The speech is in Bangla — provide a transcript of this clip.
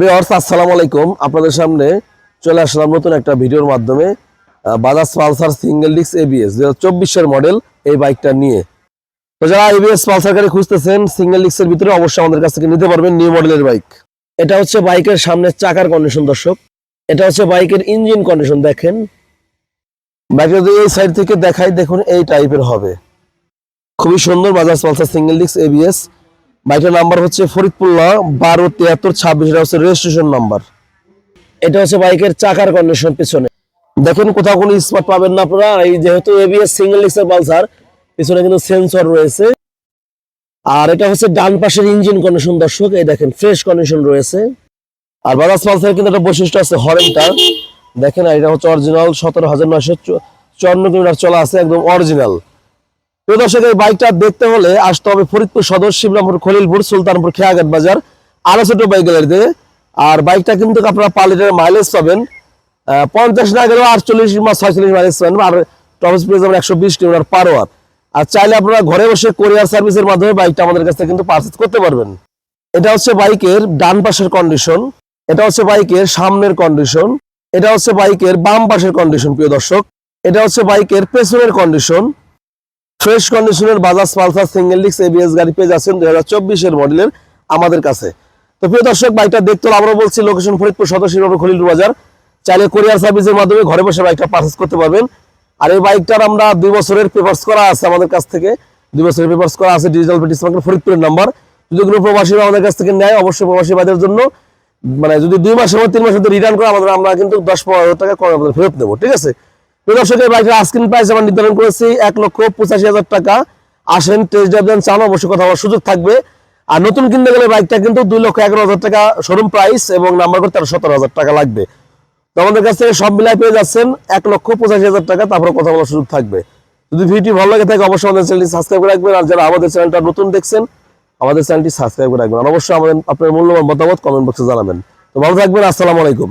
ভিউয়ার্স, আসসালামু আলাইকুম। আপনাদের সামনে চলে আসলাম নতুন একটা ভিডিওর মাধ্যমে Bajaj Pulsar single disc ABS দু হাজার মডেল এই বাইকটা নিয়ে। তো যারা এবিএস পালসার গাড়ি খুঁজতেছেন সিঙ্গেল ডিস্কের ভিতরে অবশ্যই আমাদের কাছ থেকে নিতে পারবেন নিউ মডেলের বাইক এটা হচ্ছে বাইকের সামনের চাকার কন্ডিশন দর্শক। এটা হচ্ছে বাইকের ইঞ্জিন কন্ডিশন দেখেন। বাইকটা যদি এই সাইড থেকে দেখাই, দেখুন এই টাইপের হবে। খুবই সুন্দর Bajaj Pulsar single disc ABS বাইকের নাম্বার হচ্ছে ফরিদপুল্লাহ বারো তিয়াত্তর ছাব্বিশ, এটা হচ্ছে রেজিস্ট্রেশন নাম্বার এটা হচ্ছে বাইকের চাকার কন্ডিশন পিছনে। দেখেন, কোথাও কোনো স্পট পাবেন না আপনারা। এই যেহেতু এবিএস সিঙ্গেল ডিস্কের পালসার, পিছনে কিন্তু সেন্সর রয়েছে। আর এটা হচ্ছে ডান পাশের ইঞ্জিন কন্ডিশন দর্শক। এই দেখেন ফ্রেশ কন্ডিশন রয়েছে। আর বাজাজ পালসার কিন্তু একটা বৈশিষ্ট্য আছে, হরেনটা। দেখেন এটা হচ্ছে অরিজিনাল সতেরো হাজার নয়শো চুয়ান্ন কিলোমিটার চলা আছে, একদম অরিজিনাল প্রিয় দর্শক এই বাইকটা দেখতে হলে আসতে হবে ফরিদপুর সদর, শিবরামপুর, খলিলপুর, সুলতানপুর, খেয়াঘাট বাজার, আরও বাইক গ্যালারিতে। আর বাইকটা কিন্তু আপনারা পার লিটার মাইলেজ পাবেন পঞ্চাশ না গেলেও আটচল্লিশ বা ছয়চল্লিশ মাইলেজ পাবেন, আর টপ স্পিড যাবেন একশো বিশ কিলোমিটার পার আওয়ার আর চাইলে আপনারা ঘরে বসে কোরিয়ার সার্ভিসের মাধ্যমে বাইকটা আমাদের কাছ থেকে কিন্তু পারচেজ করতে পারবেন। এটা হচ্ছে বাইকের ডান পাশের কন্ডিশন এটা হচ্ছে বাইকের সামনের কন্ডিশন এটা হচ্ছে বাইকের বাম পাশের কন্ডিশন প্রিয় দর্শক। এটা হচ্ছে বাইকের পেছনের কন্ডিশন ফ্রেশ কন্ডিশনের Bajaj Pulsar single disc ABS গাড়ি পেয়ে যাচ্ছেন দুই হাজার মডেলের আমাদের কাছে। তো প্রিয় দর্শক, বাইকটা দেখতে আমরা বলছি লোকেশন ফরিদপুর সদস্য খলিলুর বাজার। চাইলে কোরিয়ার সার্ভিসের মাধ্যমে ঘরে বসে বাইকটা পারচেস করতে পারবেন। আর এই বাইকটার আমরা দুই বছরের পেপার্স করা আছে আমাদের কাছ থেকে। দুই বছরের পেপার্স করা আছে ডিজিটাল পেটিস ফরিদপুরের নাম্বার যদি কোনো প্রবাসীরা আমাদের কাছ থেকে নেয়, অবশ্যই প্রবাসী ভাইদের জন্য মানে যদি দুই মাসের মধ্যে, তিন মাসের মধ্যে রিটার্ন করে, আমাদের আমরা কিন্তু দশ পনেরো টাকা কমে আমাদের ফেরত নেব ঠিক আছে? প্রিয় দর্শক এই বাইকের আস্কিন প্রাইস আমরা নির্ধারণ করেছি এক লক্ষ পঁচাশি হাজার টাকা। আসেন টেস্ট ড্রাইভ দেন, চান, অবশ্যই কথা বলার সুযোগ থাকবে। আর নতুন কিনতে গেলে বাইকটা কিন্তু দুই লক্ষ এগারো হাজার টাকা শোরুম প্রাইস এবং নাম্বার করে আরও সতেরো হাজার টাকা লাগবে। তো আমাদের কাছ থেকে সব মিলাই পেয়ে যাচ্ছেন এক লক্ষ পঁচাশি হাজার টাকা, তারপরে কথা বলার সুযোগ থাকবে। যদি ভিডিওটি ভালো লাগে থাকে, অবশ্যই আমাদের চ্যানেলটি সাবস্ক্রাইব করে রাখবেন। আর যারা আমাদের চ্যানেলটা নতুন দেখছেন, আমাদের চ্যানেলটি সাবস্ক্রাইব করে রাখবেন। আর অবশ্যই আমাদের আপনার মূল্যবান মতামত কমেন্ট বক্সে জানাবেন। তো ভালো থাকবেন, আসসালামু আলাইকুম।